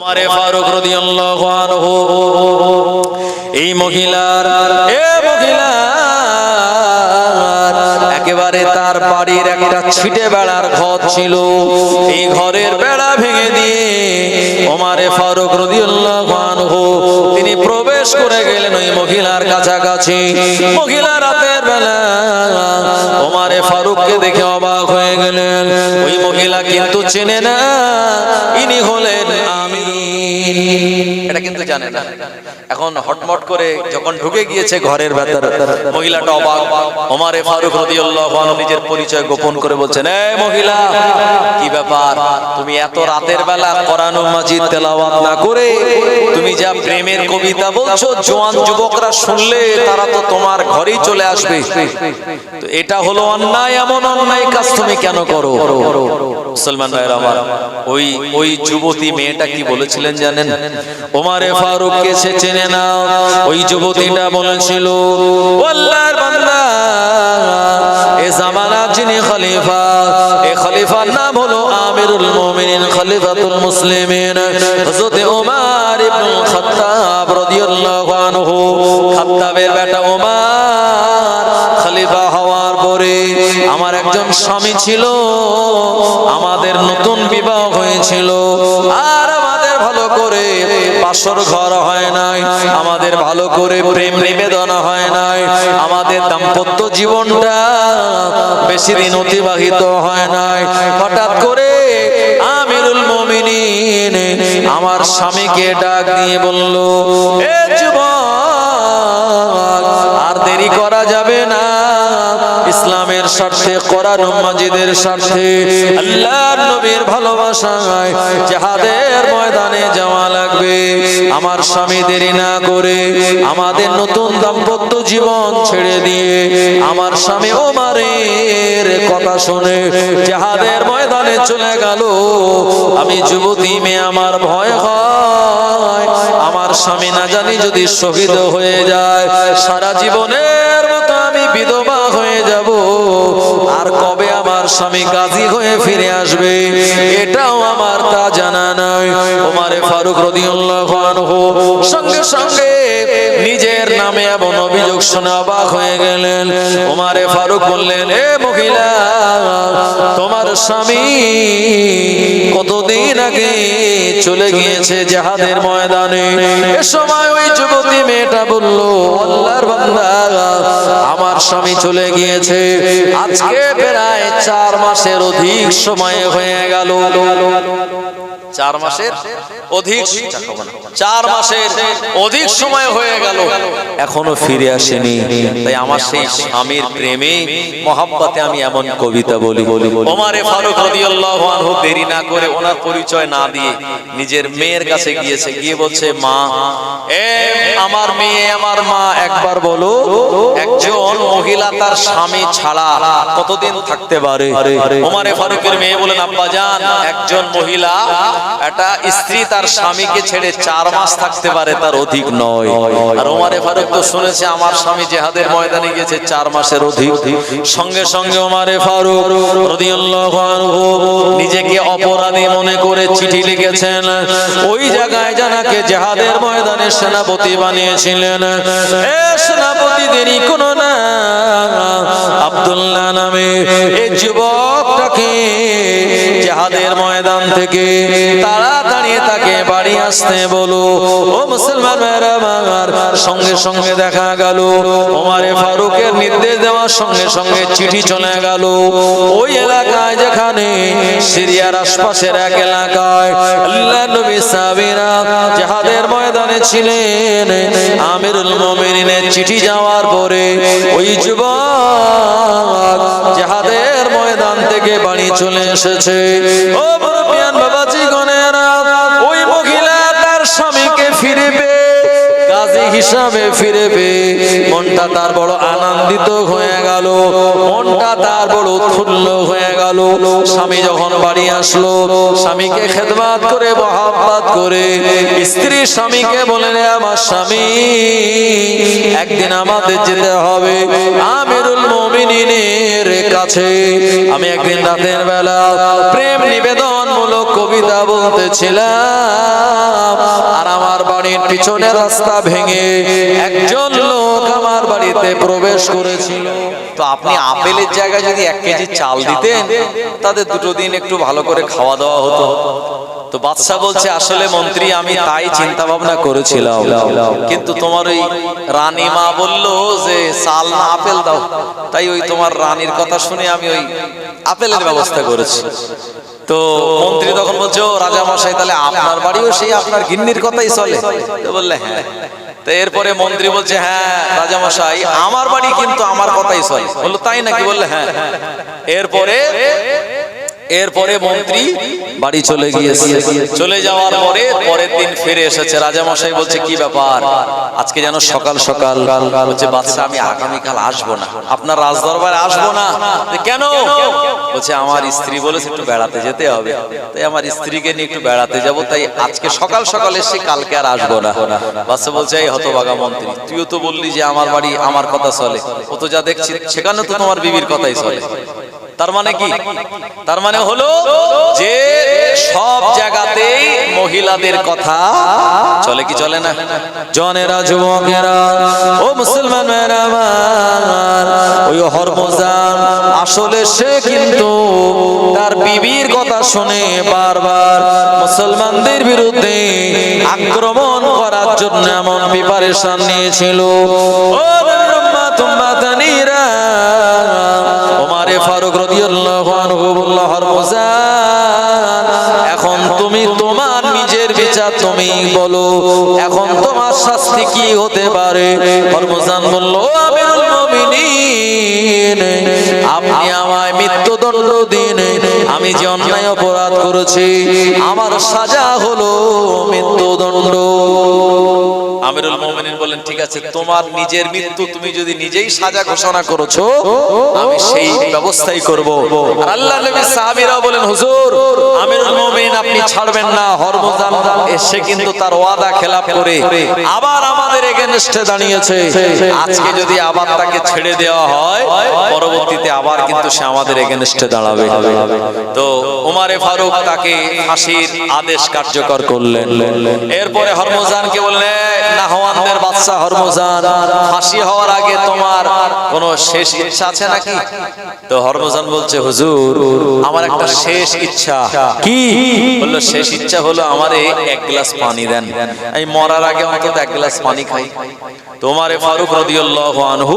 ওমারে ফারুক রাদিয়াল্লাহু আনহু, এই মহিলার এ মহিলার একেবারে তার বাড়ির একটা ছিটে বেড়ার ঘর ছিল। এই ঘরের বেড়া ভেঙে দিয়ে ওমারে ফারুক রাদিয়াল্লাহু আনহু, তিনি প্রবেশ করে গেলেন ওই মহিলার কাছাকাছি। মহিলা রাতের বেলা ওমারে ফারুককে দেখে অবাক হয়ে গেলেন। ওই মহিলা কিন্তু চেনে না, ইনি হলেন এটা কিন্তু জানে না। এখন হটমট করে যখন ঢুকে গিয়েছে ঘরের ভেতর, মহিলাটা অবাক। ওমারে ফারুক রাদিয়াল্লাহু আনহু নিজের পরিচয় গোপন করে বলছেন এই মহিলা, কি ব্যাপার? তুমি এত রাতের বেলা কোরআন মাজিদ তেলাওয়াত না করে তুমি যা প্রেমের কবিতা বলছো, জোয়ান যুবকরা শুনলে তারা তো তোমার ঘরেই চলে আসবে। তো এটা হলো অন্যায়, এমন অন্যায় কাজ তুমি কেন করো? মুসলমান ভাইয়ের আমার, ওই ওই যুবতী মেয়েটা কি বলেছিলেন জানেন? ওমারে ফারুক কে সে চেনে না, ওই যুবতীটা বলেছিল আল্লাহর বান্দা, এ জামানা যিনি খলিফা, এ খলিফার নাম হলো আমিরুল মুমিনিন, খলিফাতুল মুসলিমিন। হযরত ওমর ইবনে খাত্তাব রাদিয়াল্লাহু আনহু, খাত্তাবের বেটা ওমর স্বামী ছিল, আমাদের নতুন বিবাহ হয়েছিল। আর আমাদের ভালো করে বাসর ঘর হয় নাই, আমাদের ভালো করে প্রেম নিবেদন হয় নাই, আমাদের দাম্পত্য জীবনটা বেশি দিন অতিবাহিত হয় নাই। হঠাৎ করে আমিরুল মুমিনিন আমার স্বামীকে ডাক দিয়ে বলল আর দেরি করা যাবে না। স্বার্থে, কোরআন মাজিদের স্বার্থে, আল্লাহর নবীর ভালোবাসায় জিহাদের ময়দানে যাওয়া লাগবে। আমার স্বামী দেরি না করে আমাদের নতুন দাম্পত্য জীবন ছেড়ে দিয়ে আমার স্বামী ওমারের কথা শুনে জিহাদের ময়দানে চলে গেল। আমি যুবতী মেয়ে, আমার ভয় হয়। আমার স্বামী না জানি যদি শহীদ হয়ে যায়, সারা জীবনের মতো আমি বিধবা হয়ে আমার স্বামী গাজী হয়ে ফিরে আসবে। এটাও আমার তা জানা নয়। ওমারে ফারুক রদিউল্লাহ সঙ্গে সঙ্গে নিজের নামে এমন অভিযোগ শুনে অবাক হয়ে গেলেন। ওমারে ফারুক বললেন, এ মহিলা, তোমার স্বামী কতদিন আগে চলে গিয়েছে জাহাদের ময়দানে? এ সময় ওই যুবতী মেয়েটা বলল, আল্লাহর বান্দা, আমার স্বামী চলে গিয়েছে। আজকে প্রায় চার মাসের অধিক সময় হয়ে গেল। চার মাসের অধিক চার মাসের অধিক সময় হয়ে গেল। এখনও ফিরে আসেনি। তাই আমার সেই স্বামীর প্রেমে মহাব্বতে আমি এমন কবিতা বলি বলি ওমারে ফারুক রাদিয়াল্লাহু আনহু দেরি না করে ওনার পরিচয় না দিয়ে নিজের মেয়ের কাছে গিয়েছে। গিয়ে বলছে মা এ আমার মেয়ে আমার মা একবার বলো একজন মহিলা তার স্বামী ছাড়া কতদিন থাকতে পারে? ওমারে ফারুকের মেয়ে বলেন আব্বা জান একজন মহিলা একটা স্ত্রী তার স্বামীকে ছেড়ে চার মাস থাকতে পারে, তার অধিক নয়। আর ফারুক তো শুনেছে, আমার স্বামী জেহাদের ময়দানে গেছে চার মাসের অধিক। সঙ্গে সঙ্গে ওমারে ফারুক নিজেকে অপরাধী মনে করে চিঠি লিখেছেন, ওই জায়গায় জানাকে জেহাদের ময়দানে সেনাপতি বানিয়েছিলেন। সেনাপতি দেরি কোনো না। আব্দুল্লাহ নামে এই যুবকটাকে জেহাদের ময়দান থেকে তাড়াতাড়ি তাকে বাড়ি আসতে বলো। ও মুসলমান আমার, সঙ্গে সঙ্গে দেখা গেল। ওমারে ফারুকের নির্দেশ দেওয়ার সঙ্গে সঙ্গে চিঠি চলে গেল। ওই এলাকায় যেখানে সিরিয়ার আশপাশের এক এলাকায় আল্লাহ নবী ময়দানে ছিলেন। আমিরুল মুমিনিনের চিঠি যাওয়ার পরে ওই যুবক থেকে বাড়ি চলে এসেছে। ও বড় বাবাজি গনেরা হিসাবে ফিরে পেয়ে মনটা তার বড় আনন্দিত হয়ে গেল। মনটা তার বড় উৎফুল্ল হয়ে গেল। স্বামী যখন বাড়ি আসলো, স্বামীকে খেদমাত করে, মহাব্বাত করে, স্ত্রী স্বামীকে বলে রে আমার স্বামী, একদিন আমাদের যেতে হবে। আমিরুল মুমিনিনের কাছে। আমি একদিন রাতের বেলা প্রেম নিবেদন কবিতা বলতেছিলাম পিছনের রাস্তা ভেঙে একজন লোক আমার বাড়িতে প্রবেশ করেছিল। তো আপনি আপেলের জায়গায় যদি এক কেজি চাল দিতেন তাদের দুটো দিন একটু ভালো করে খাওয়া দাওয়া হতো। তো বাদশাহ বলছে, আসলে মন্ত্রী, আমি তাই চিন্তা ভাবনা করেছিলাম। কিন্তু তোমার ওই রানী মা বলল যে, চাল না আপেল দাও। তাই ওই তোমার রানীর কথা শুনে আমি ওই আপেলের ব্যবস্থা করেছি। তো মন্ত্রী বলছে রাজা মশাই তাহলে আপনার বাড়িও সেই আপনার গিন্নির কথাই চলে। বললে হ্যাঁ। এরপরে মন্ত্রী বলছে হ্যাঁ রাজা মশাই আমার বাড়ি কিন্তু আমার কথাই চলে। বলল, তাই নাকি? বললে হ্যাঁ। এরপরে এরপরে মন্ত্রী বাড়ি চলে গিয়েছে। চলে যাওয়ার পরে পরের দিন ফিরে এসেছে। রাজা মশাই বলছে কি ব্যাপার? আজকে যেন সকাল সকাল বলছে বাচ্চা আমি আগামীকাল আসব না। আপনার রাজদরবারে আসব না? কেন? বলছে আমার স্ত্রী বলেছে একটু বেড়াতে যেতে হবে। তাই আমার স্ত্রীকে নিয়ে একটু বেড়াতে যাব। তাই আজকে সকাল সকাল এসে কালকে আর আসব না। বাচ্চা বলছে এই হতবাগা মন্ত্রী তুইও তো বললি যে আমার বাড়ি আমার কথা চলে। ও তো যা দেখছি সেখানে তো তোমার বিবির কথাই চলে। তার মানে কি? তার মানে হলো যে সব জায়গাতেই মহিলাদের কথা চলে কি চলে না? জনেরা, যুবকেরা, ও মুসলমান ওই হরমজান, আসলে সে কিন্তু তার বিবির কথা শুনে বারবার মুসলমানদের বিরুদ্ধে আক্রমণ করার জন্য এমন প্রিপারেশন নিয়েছিল। ও ওমারে ফারুক এখন তুমি তোমার নিজের বিচার তুমি বলো। এখন তোমার শাস্তি কি হতে পারে? হরমজান বলল আপনি আমায় মৃত্যুদণ্ড দিন। আমি যে অন্যায় অপরাধ করেছি, আমার সাজা হলো মৃত্যুদণ্ড। আমিরুল ঠিক আছে, তোমার নিজের মৃত্যু তুমি যদি নিজেই সাজা ঘোষণা করেছ, আমি সেই ব্যবস্থাই করব। আর আল্লাহ নবী সাহাবীরাও বলেন, হুজুর, আমিরুল মুমিনিন আপনি ছাড়বেন না, হরমজান এসে কিন্তু তার ওয়াদা খেলাপ করে আবার আমাদের এগেনস্টে দাঁড়িয়েছে। আজকে যদি আবার তাকে ছেড়ে দেওয়া হয়, পরবর্তীতে আবার কিন্তু সে আমাদের এগেনস্টে দাঁড়াবে। তো উমারে ফারুক তাকে ফাঁসির আদেশ কার্যকর করলেন। এরপরে হরমজানকে বললেন বাচ্চা হরমজান, ফাঁসি হওয়ার আগে তোমার কোন শেষ ইচ্ছা আছে নাকি? তো হরমজান বলছে, হুজুর, আমার একটা শেষ ইচ্ছা। কি? বলল, শেষ ইচ্ছা হলো আমার এক গ্লাস পানি দেন। এই মরার আগে অন্তত এক গ্লাস পানি খাই। তোমারে ফারুক রাদিয়াল্লাহু আনহু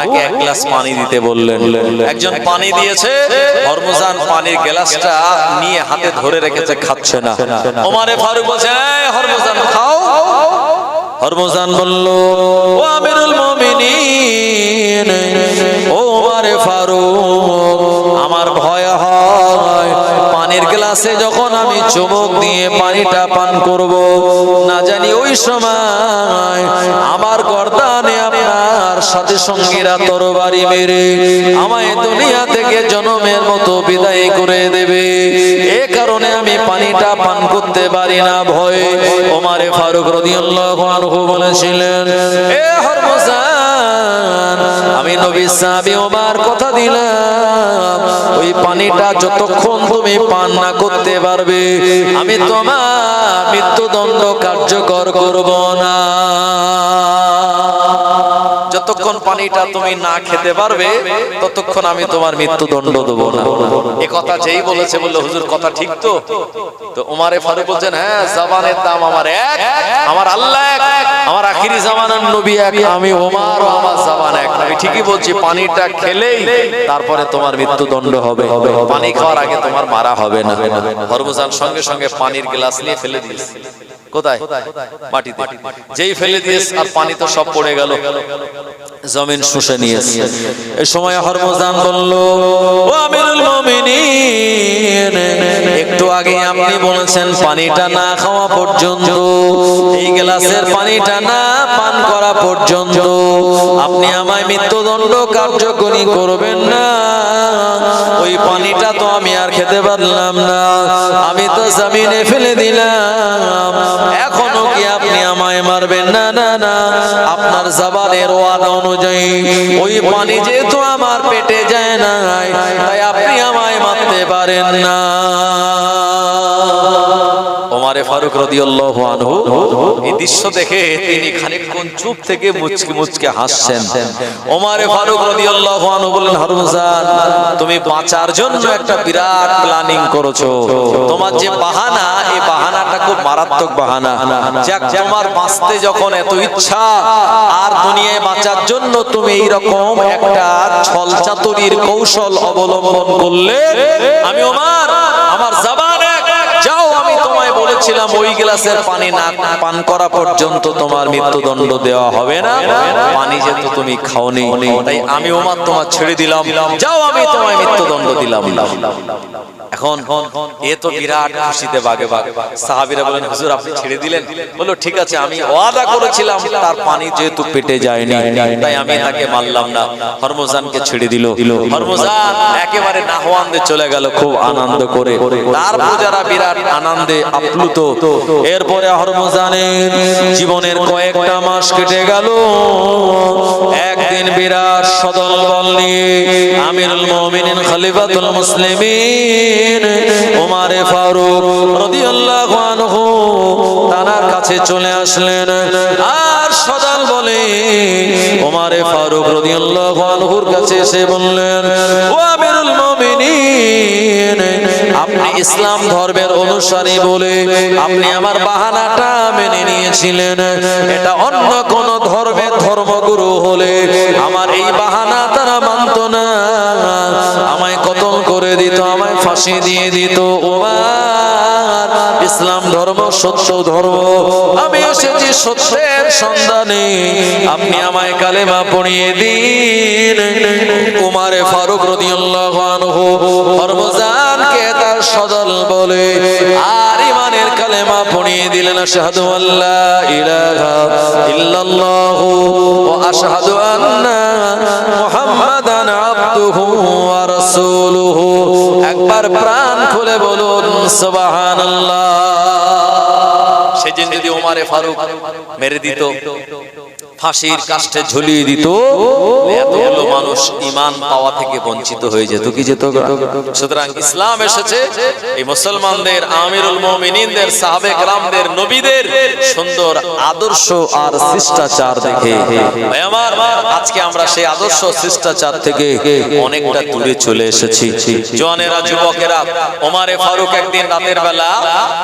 তাকে এক গ্লাস পানি দিতে বললেন। একজন পানি দিয়েছে, হরমজান পানির গ্লাসটা নিয়ে হাতে ধরে রেখেছে, খাচ্ছে না। ওমারে ফারুক বলছে হরমজান, খাও। হরমজান বলল ও আমিরুল মুমিনিন ও আমার ভয় হয় পানির গ্লাসে যখন আমি চুমুক দিয়ে পানিটা পান করব, না জানি ওই সময় আমার গর্দানে আপনার সাথে সঙ্গীরা তরবারি মেরে আমায় দুনিয়া থেকে জনমের মতো বিদায় করে দেবে। এ কারণে আমি পানিটা পান করতে পারি না, ভয়ে। ওমারে ফারুক রাদিয়াল্লাহু আনহু বলেছিলেন, এ হরমজান আমি নবী সাহাবি ওমর কথা দিলাম। ওই পানিটা যতক্ষণ তুমি পান না করতে পারবে, আমি তোমার মৃত্যুদণ্ড কার্যকর করব না। যতক্ষণ পানিটা তুমি না খেতে পারবে, ততক্ষণ আমি তোমার মৃত্যুদণ্ড দেবো না। এ কথা যেই বলেছে বলল, হুজুর, কথা ঠিক তো? তো উমারে ফারুক বলছেন হ্যাঁ জামানের দাম আমার এক, আমার আল্লাহ এক, আমার আখিরি জামানার নবী এক, আমি ওমার ও আমার জামান এক। আমি ঠিকই বলছি, পানিটা খেলেই তারপরে তোমার মৃত্যুদণ্ড হবে। পানি খাওয়ার আগে তোমার মারা হবে না। হরমজান সঙ্গে সঙ্গে পানির গ্লাস নিয়ে ফেলে দিয়েছে। জমিন শুষে নিয়েছে। এই সময় হরমজান বলল একটু আগে আপনি বলেছেন পানিটা না খাওয়া পর্যন্ত, এই গ্লাসের পানিটা না পান করা পর্যন্ত, আপনি আমায় মৃত্যুদণ্ড কার্যকরী করবেন না। ওই পানিটা তো আমি আর খেতে পারলাম না। আমি তো জমিনে ফেলে দিলাম। না না না, আপনার জবানের ওয়াদা অনুযায়ী ওই পানি যেহেতু আমার পেটে যায় না তাই আপনি আমায় মারতে পারেন না। ওমারে ফারুক এই দৃশ্য দেখে তিনি চুপ থেকে মুচকি মুচকে হাসছেন। ওমারে ফারুক বললেন তুমি বাঁচার জন্য একটা বিরাট প্ল্যানিং করেছ। তোমার যে বাহানা, এই বাহানাটা খুব মারাত্মক বাহানা। যাক, তোমার বাঁচতে যখন এত ইচ্ছা, আর দুনিয়ায় বাঁচার জন্য তুমি এই রকম একটা ছল চাতুরির কৌশল অবলম্বন করলে, আমি ওমার, আমার জাবানে যাও, আমি তোমায় বলেছিলাম, ওই গ্লাসের পানি না পান করা পর্যন্ত তোমার মৃত্যুদণ্ড দেওয়া হবে না। পানি যেহেতু তুমি খাওনি, তাই আমি ওমার তোমার ছেড়ে দিলাম। যাও, আমি তোমায় মৃত্যুদণ্ড দিলাম। এখন এ তো বিরাট খুশিতে বাগে বাগে। সাহাবিরা বলেন হুজুর, আপনি ছেড়ে দিলেন? বলল, ঠিক আছে, আমি ওয়াদা করেছিলাম, তার পানি যেহেতু পেটে যায়নি, তাই আমি তাকে মানলাম না। হরমজানকে ছেড়ে দিল। হরমজান একেবারে নাহওয়ান্দে চলে গেল, খুব আনন্দ করে। তার প্রজারা বিরাট আনন্দে আপ্লুত। এরপরে হরমজানের জীবনের কয়েকটা মাস কেটে গেল। একদিন বিরাট সদল বল নিয়ে আমিরুল মুমিনিন খলিফাতুল মুসলিমিন। ওমারে ফারুক তানার কাছে চলে আসলেন। আর সদল বলে ওমারে ফারুক আনহুর কাছে এসে বললেন, ও আমিরুল মুমিনিন, আপনি ইসলাম ধর্মের অনুসারী বলে আপনি আমার বাহানাটা মেনে নিয়েছিলেন। এটা অন্য কোন ধর্মের ধর্মগুরু হলে আমার এই বাহানা করে দিত, আমায় ফাঁসি দিয়ে দিত। ওমার ইসলাম ধর্ম সত্য ধর্ম। আমি এসেছি সত্যের সন্ধানে। আপনি আমায় কালেমা পড়িয়ে দিন। উমারে ফারুক রাদিয়াল্লাহু আনহু হরমজানকে তার সদল বলে, আর ইমানের কালেমা পড়িয়ে দিলেন, আশহাদু আল্লা ইলাহা ইল্লাল্লাহু ওয়া আশহাদু একবার প্রাণ খুলে বলুন সুবহানাল্লাহ। সেদিন যদি ওমারে ফারুক মেরে দিত। ফাঁসির কাষ্টে ঝুলিয়ে দিত এতগুলো মানুষ ইমান পাওয়া থেকে বঞ্চিত হয়ে যেত, কি যেত সুতরাং ইসলাম এসেছে, এই মুসলমানদের, আমিরুল মুমিনিনদের, সাহাবে গ্রামদের নবীদের সুন্দর আদর্শ আর শিষ্টাচার দেখে। আমার, আজকে আমরা সেই আদর্শ শিষ্টাচার থেকে অনেকটা দূরে চলে এসেছি। জওয়ানেরা যুবকেরা, ওমারে ফারুক একদিন রাতের বেলা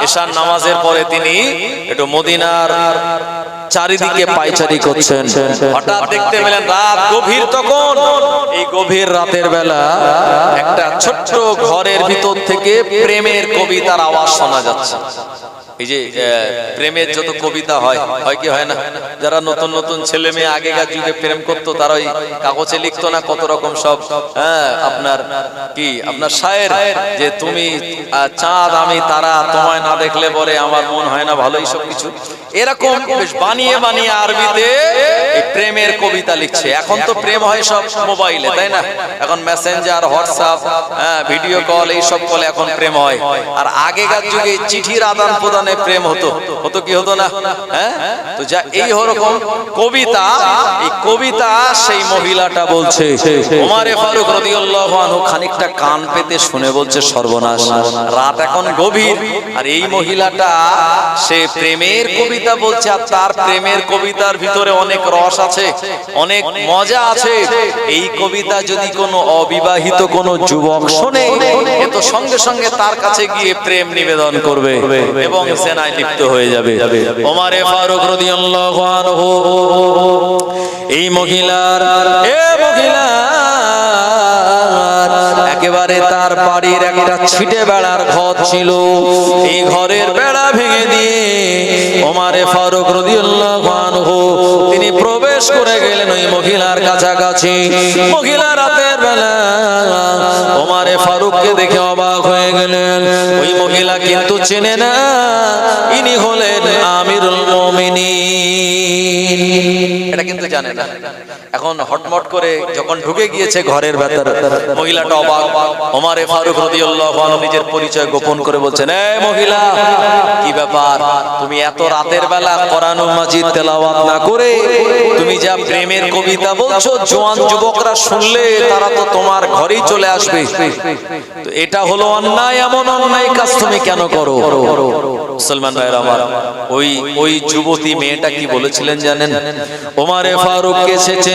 এশার নামাজের পরে তিনি একটু মদিনার চারিদিকে পাইচারি করছেন হঠাৎ দেখতে পেলেন রাত গভীর তখন। এই গভীর রাতের বেলা একটা ছোট্ট ঘরের ভিতর থেকে প্রেমের কবিতার আওয়াজ শোনা যাচ্ছে। এই যে প্রেমের যত কবিতা হয় হয় কি হয় না? যারা নতুন নতুন ছেলে মেয়ে আগেকার যুগে প্রেম করতো, তারা ওই কাগজে লিখতো না কত রকম সব হ্যাঁ আপনার কি, আপনার শায়ের, যে তুমি চাঁদ, আমি, তারা তোমায় না দেখলে বলে আমার মন হয় না ভালো সব কিছু। এরকম বানিয়ে বানিয়ে আরবিতে প্রেমের কবিতা লিখছে। এখন তো প্রেম হয় সব মোবাইলে, তাই না? এখন মেসেঞ্জার, হোয়াটসঅ্যাপ হ্যাঁ ভিডিও কল এই সব কলে এখন প্রেম হয়। আর আগেকার যুগে চিঠির আদান প্রদানে প্রেম হতো। হতো কি হতো না? হ্যাঁ? তো যা এই রকম কবিতা, এই কবিতা সেই মহিলাটা বলছে, ওমারে ফারুক রাদিয়াল্লাহু আনহু খানিকটা কান পেতে শুনে বলছে, সর্বনাশ, রাত এখন গভীর। আর এই মহিলাটা, সে প্রেমের কবিতা বলছে, আর তার প্রেমের কবিতার ভিতরে অনেক রস আছে, অনেক মজা আছে। এই কবিতা যদি কোনো অবিবাহিত কোনো যুবক শোনে এ তো সঙ্গে সঙ্গে তার কাছে গিয়ে প্রেম নিবেদন করবে। এবং সেনায় লিপ্ত হয়ে যাবে। ওমারে ফারুক রাদিয়াল্লাহু আনহু। এই মহিলার এ মহিলার একেবারে তার বাড়ির একটা ছিটে বেড়ার ঘর ছিল। এই ঘরের বেড়া ভেঙে দিয়ে ওমারে ফারুক রাদিয়াল্লাহু আনহু, তিনি প্রবেশ করে গেলেন ওই মহিলার কাছাকাছি। মহিলা রাতের বেলা ওমারে ফারুককে দেখে অবাক হয়ে গেলেন। ওই মহিলা কিন্তু চেনে না ইনি হলেন আমিরুল মমিনী এটা কিন্তু জানে না। এখন হটমট করে যখন ঢুকে গিয়েছে ঘরের ভেতরে, মহিলাটা অবাক। ওমারে ফারুক রাদিয়াল্লাহু আনহু নিজের পরিচয় গোপন করে বলছেন এই মহিলা, কি ব্যাপার? তুমি এত রাতের বেলা কোরআন মাজিদ তেলাওয়াত না করে তুমি যা প্রেমের কবিতা বলছো, জোয়ান যুবকরা শুনলে তারা তো তোমার ঘরেই চলে আসবে। তো এটা হলো অন্যায়, এমন অন্যায় কাজ তুমি কেন করো? মুসলমান ভাইয়ের আমার, ওই ওই যুবতী মেয়েটা কি বলেছিলেন জানেন? ওমারে ফারুককে সে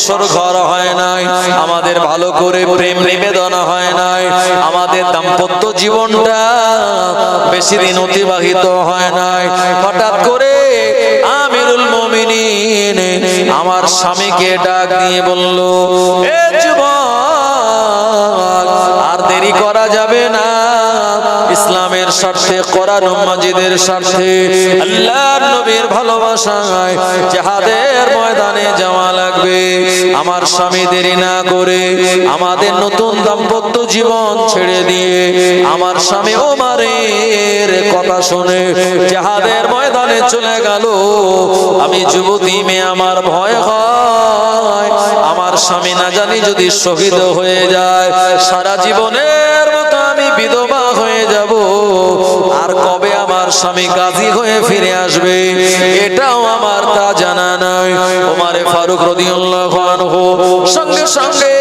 বাসর ঘর হয় নাই, আমাদের ভালো করে প্রেম নিবেদন হয় নাই, আমাদের দাম্পত্য জীবনটা বেশি দিন অতিবাহিত হয় নাই। হঠাৎ করে আমিরুল মুমিনিন আমার স্বামীকে ডাক দিয়ে বলল আর দেরি করা যাবে না। ইসলামের স্বার্থে, কোরআন মাজিদের স্বার্থে, আল্লাহর নবীর ভালোবাসায়, জিহাদের ময়দানে যাওয়া লাগবে আমার স্বামী দেরি না করে আমাদের নতুন দাম্পত্য জীবন ছেড়ে দিয়ে আমার স্বামী ওমারের কথা শুনে জাহাদের ময়দানে চলে গেল। আমি যুবতী মেয়ে, আমার ভয় হয়। আমার স্বামী না জানি যদি শহীদ হয়ে যায়, সারা জীবনের স্বামী গাজী হয়ে ফিরে আসবে। এটাও আমার তা জানা নাই। ওমারে ফারুক রদিউল্লাহ সঙ্গে সঙ্গে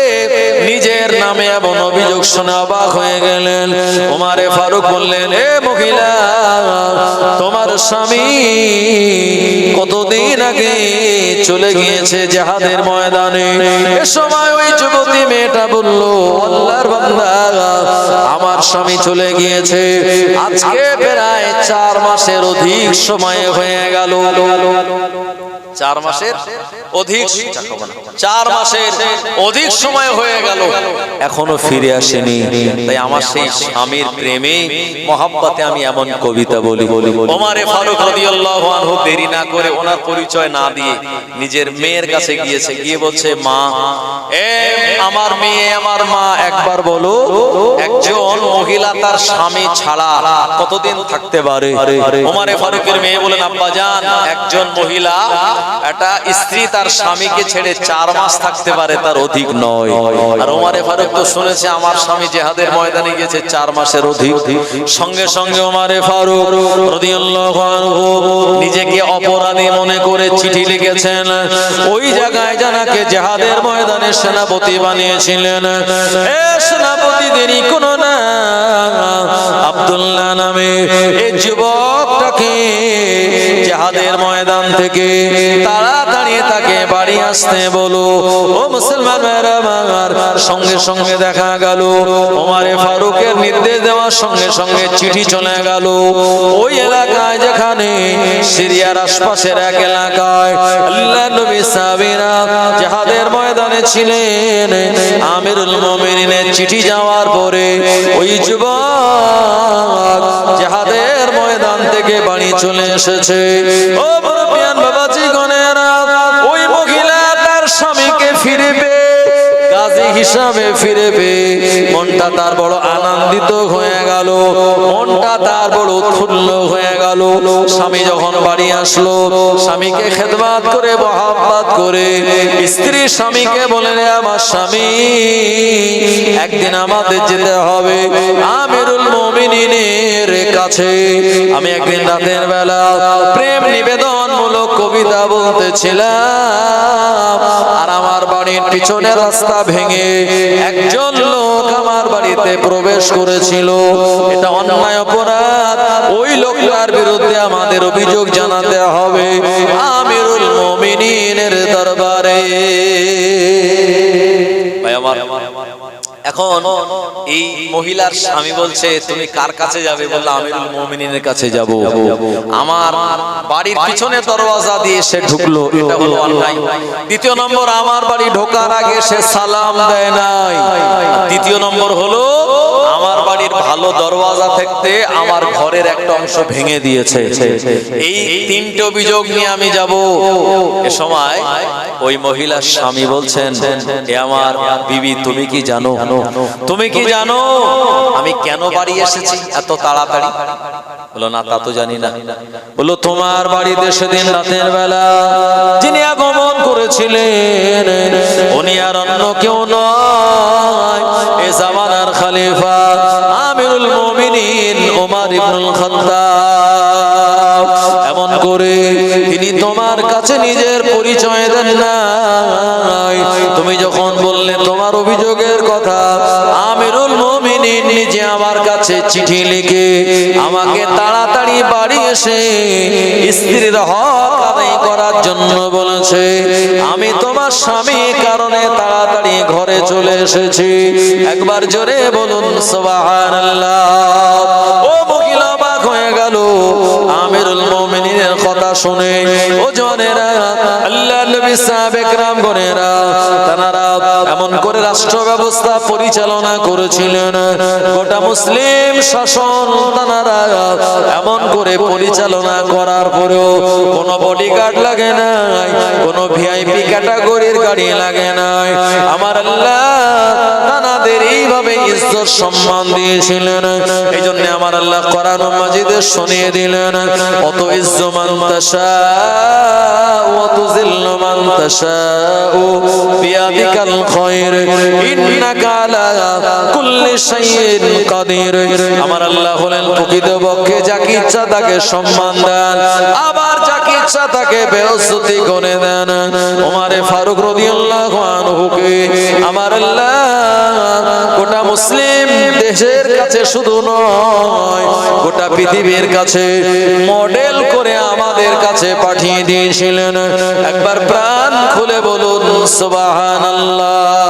নিজের নামে অভিযোগ শুনে অবাক হয়ে গেলেন। ওমারে ফারুক বললেন, এ মহিলা, তোমার স্বামী কতদিন আগে চলে গিয়েছে জাহাদের ময়দানে? এ সময় ওই যুবতী মেয়েটা বলল, আল্লাহর বান্দা, আমার স্বামী চলে গিয়েছে। আজকে প্রায় চার মাসের অধিক সময় হয়ে গেল। চার মাসের অধিক চার মাসের অধিক সময় হয়ে গেল। এখনও ফিরে আসেনি। তাই আমার সেই স্বামীর প্রেমে মহাব্বতে আমি এমন কবিতা বলি। বলি। ওমারে ফারুক রাদিয়াল্লাহু আনহু দেরি না করে ওনার পরিচয় না দিয়ে নিজের মেয়ের কাছে গিয়েছে। গিয়ে বলছে মা এ আমার মেয়ে আমার মা একবার বলো একজন মহিলা তার স্বামী ছাড়া কতদিন থাকতে পারে? ওমারে ফারুকের মেয়ে বলেন আব্বা জান একজন মহিলা একটা স্ত্রী তার স্বামীকে ছেড়ে চার মাস থাকতে পারে, তার অধিক নয়। আর ফারুক তো শুনেছে, আমার স্বামী জেহাদের ময়দানে গিয়েছে, চার মাসের অধিক। সঙ্গে সঙ্গে ফারুক নিজেকে অপরাধী মনে করে চিঠি লিখেছেন, ওই জায়গায় জানাকে জেহাদের ময়দানে সেনাপতি বানিয়েছিলেন। সেনাপতি দেরি কোনো না। আব্দুল্লাহ নামে যুবকটাকে জেহাদের ময়দান থেকে তাড়াতাড়ি তাকে বাড়ি আসতে বলো। ও মুসলমান সঙ্গে সঙ্গে দেখা গেল। ওমারে ফারুকের নির্দেশ দেওয়ার সঙ্গে সঙ্গে চিঠি চলে গেল। ওই এলাকায় যেখানে সিরিয়ার আশপাশের এক এলাকায় আল্লাহ নবী জাহাদের ময়দানে ছিলেন। আমিরুল মুমিনিনের চিঠি যাওয়ার পরে ওই যুবক চলে এসেছে। ও মুরব্বিয়ান বাবাজি গণেরা, ওই মহিলা তার স্বামীকে ফিরে পেয়ে গাজী হিসাবে ফিরে পেয়ে মনটা তার বড় আনন্দিত হয়ে গেল, মনটা তার বড় উৎফুল্ল হয়ে গেল। স্বামী যখন বাড়ি আসলো স্বামীকে খেদমাত করে মহাব্বাত করে স্ত্রী স্বামীকে বলে রে আমার স্বামী একদিন আমাদের যেতে হবে আমিরুল মুমিনিনের কাছে। আমি একদিন রাতের বেলা প্রেম নিবেদন মূলক কবিতা বলতেছিলাম আর আমার বাড়ির পিছনে রাস্তা ভেঙে একজন বাড়িতে প্রবেশ করেছিল। এটা অন্যায় অপরাধ। ওই লোকটার বিরুদ্ধে আমাদের অভিযোগ জানাতে হবে। আমিরুল মুমিনিনের দরবারে। এখন এই মহিলার স্বামী বলছে, তুমি কার কাছে যাবে? বলল আমিরুল মোমিনের কাছে যাব। আমার বাড়ির পিছনে দরওয়াজা দিয়ে সে ঢুকলো দ্বিতীয় নম্বর, আমার বাড়ি ঢোকার আগে সে সালাম দেয় নাই। দ্বিতীয় নম্বর হলো, আমার বাড়ির ভালো দরওয়াজা থাকতে আমার ঘরের একটা অংশ ভেঙে দিয়েছে। এই তিনটে অভিযোগ নিয়ে আমি যাব। এ সময় ওই মহিলার স্বামী বলছেন এ আমার বিবি তুমি কি জানো? তুমি কি জানো? আমি কেন বাড়ি এসেছি? এত তাড়াতাড়ি? বলো না তা তো জানি না। বলো তোমার বাড়িতে সেদিন রাতের বেলা যিনি আগমন করেছিলেন উনি আর অন্য কেউ নয়। এ জামানার খালিফা ওমর ইবনুল খাত্তাব। এমন করে তিনি তোমার কাছে নিজের পরিচয় দেন নাই। তুমি যখন বললে তোমার অভিযোগের কথা, আমিরুল মুমিনিন নিজে আমার কাছে চিঠি লিখে আমাকে তাড়াতাড়ি বাড়ি এসে স্ত্রীর হক আদায় করার জন্য বলেছে, আমি তোমার স্বামী কারণে তাড়াতাড়ি ঘরে চলে এসেছি। একবার জোরে বলুন, সুবহানাল্লাহ। শুনে ও জনেরা আল্লাহ নবী সাহাবেকরাম গনেরা তারা এমন করে রাষ্ট্র ব্যবস্থা পরিচালনা করেছিলেন। গোটা মুসলিম শাসন তারা এমন করে পরিচালনা করার পরেও কোনো বডি বডিগার্ড লাগে নাই, কোনো ভিআইপি ক্যাটাগরির গাড়ি লাগে নাই। আমার আল্লাহ ইজ্জত সম্মান দিয়েছিলেন। এই জন্য আমার আল্লাহ কোরআন মাজিদে শুনিয়ে দিলেন, অত ইজ্জ মান তাশা অত জিল্ল মান তাশা বিয়াদিকাল খায়র ইন্নাকা আলা কুল্লি শাইইন কাদির। আমার আল্লাহ হলেন প্রকৃতপক্ষে যাকে ইচ্ছা তাকে সম্মান দেন, আবার যাকে ইচ্ছা তাকে বেহস্তি করে দেন। ওমারে ফারুক রাদিয়াল্লাহু আনহুকে আমার আল্লাহ মুসলিম দেশের কাছে শুধু নয়, গোটা পৃথিবীর কাছে মডেল করে আমাদের কাছে পাঠিয়ে দিয়েছিলেন। একবার প্রাণ খুলে বলুন, সুবহানাল্লাহ।